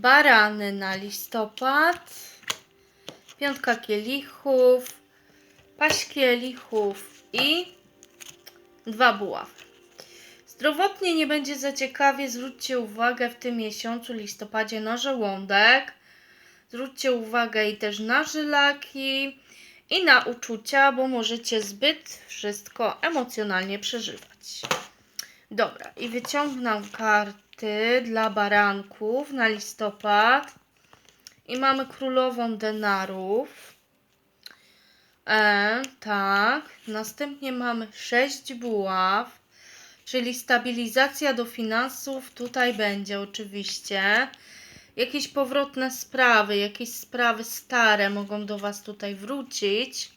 barany na listopad, piątka kielichów, paść kielichów i dwa buławy. Zdrowotnie nie będzie za ciekawie, zwróćcie uwagę w tym miesiącu, listopadzie, na żołądek. Zwróćcie uwagę i też na żylaki i na uczucia, bo możecie zbyt wszystko emocjonalnie przeżywać. Dobra, i wyciągnę karty dla baranków na listopad. I mamy królową denarów. E, tak. Następnie mamy sześć buław, czyli stabilizacja do finansów tutaj będzie oczywiście. Jakieś powrotne sprawy, jakieś sprawy stare mogą do Was tutaj wrócić.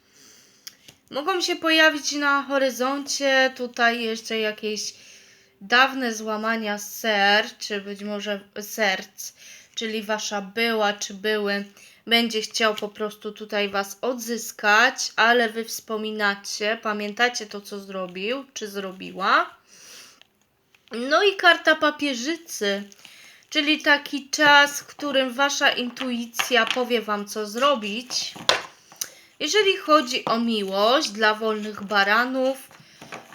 Mogą się pojawić na horyzoncie tutaj jeszcze jakieś dawne złamania ser, czy być może serc, czyli wasza była czy były będzie chciał po prostu tutaj was odzyskać, ale wy wspominacie, pamiętacie to, co zrobił, czy zrobiła. No i karta papieżycy, czyli taki czas, w którym wasza intuicja powie wam, co zrobić. Jeżeli chodzi o miłość dla wolnych baranów,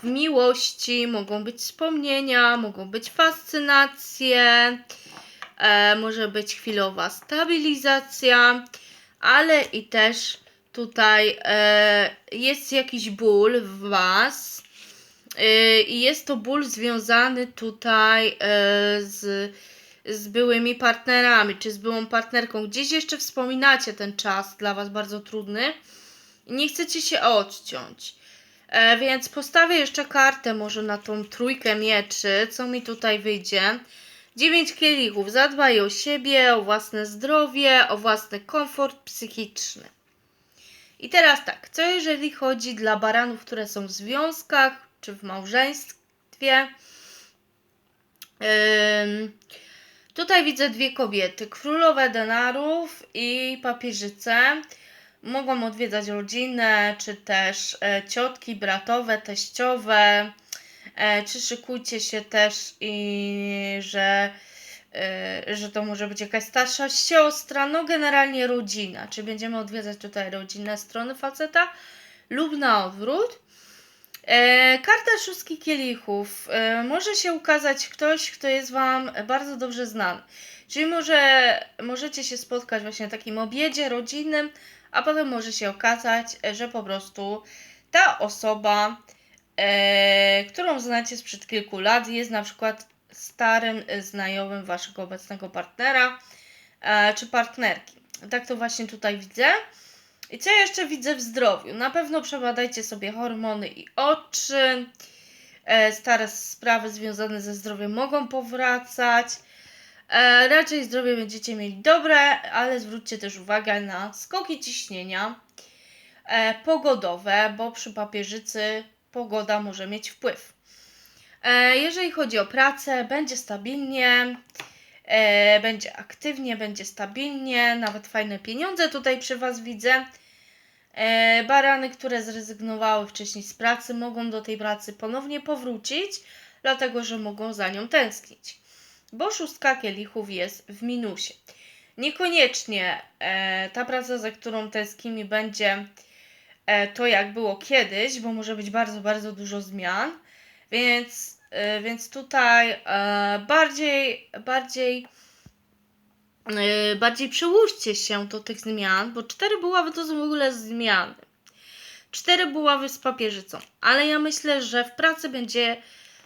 miłości mogą być wspomnienia, mogą być fascynacje, e, może być chwilowa stabilizacja, ale i też tutaj e, jest jakiś ból w Was. E, I jest to ból związany tutaj e, z, z byłymi partnerami, czy z byłą partnerką. Gdzieś jeszcze wspominacie ten czas dla Was bardzo trudny nie chcecie się odciąć. E, więc postawię jeszcze kartę może na tą trójkę mieczy, co mi tutaj wyjdzie. Dziewięć kielichów. Zadbaj o siebie, o własne zdrowie, o własny komfort psychiczny. I teraz tak, co jeżeli chodzi dla baranów, które są w związkach czy w małżeństwie? Tutaj widzę dwie kobiety, królowe denarów i papieżyce. Mogą odwiedzać rodzinę, czy też e, ciotki, bratowe, teściowe. E, czy szykujcie się też i że, e, że to może być jakaś starsza siostra, no generalnie rodzina. Czy będziemy odwiedzać tutaj rodzinne strony faceta lub na odwrót. Karta szóstki kielichów. E, może się ukazać ktoś, kto jest Wam bardzo dobrze znany. Czyli może możecie się spotkać właśnie na takim obiedzie rodzinnym, a potem może się okazać, że po prostu ta osoba, e, którą znacie sprzed kilku lat, jest na przykład starym znajomym Waszego obecnego partnera e, czy partnerki. Tak to właśnie tutaj widzę. I co jeszcze widzę w zdrowiu? Na pewno przebadajcie sobie hormony i oczy. E, stare sprawy związane ze zdrowiem mogą powracać. E, raczej zdrowie będziecie mieli dobre, ale zwróćcie też uwagę na skoki ciśnienia e, pogodowe, bo przy papieżycy pogoda może mieć wpływ. Jeżeli chodzi o pracę, będzie stabilnie, e, będzie aktywnie, będzie stabilnie, nawet fajne pieniądze tutaj przy Was widzę. E, barany, które zrezygnowały wcześniej z pracy, mogą do tej pracy ponownie powrócić, dlatego że mogą za nią tęsknić. Bo szóstka kielichów jest w minusie. Niekoniecznie e, ta praca, za którą tęsknimy, będzie e, to, jak było kiedyś, bo może być bardzo, bardzo dużo zmian. Więc, więc tutaj e, bardziej, bardziej Yy, bardziej przyłóżcie się do tych zmian, bo cztery buławy to są w ogóle zmiany. Cztery buławy z papieżycą, ale ja myślę, że w pracy będzie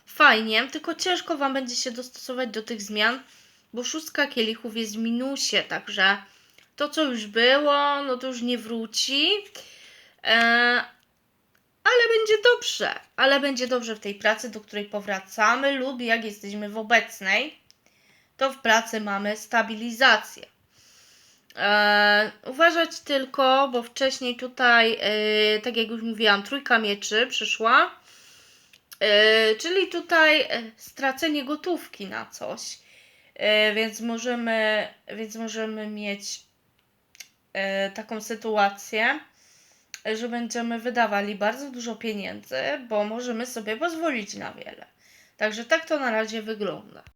fajnie, tylko ciężko Wam będzie się dostosować do tych zmian, bo szóstka kielichów jest w minusie, także to, co już było, no to już nie wróci. E, dobrze, ale będzie dobrze w tej pracy, do której powracamy, lub jak jesteśmy w obecnej to w pracy mamy stabilizację. E, uważać tylko, bo wcześniej tutaj, e, tak jak już mówiłam, trójka mieczy przyszła, e, czyli tutaj e, stracenie gotówki na coś. Więc, możemy, więc możemy mieć taką sytuację, że będziemy wydawali bardzo dużo pieniędzy, bo możemy sobie pozwolić na wiele. Także tak to na razie wygląda.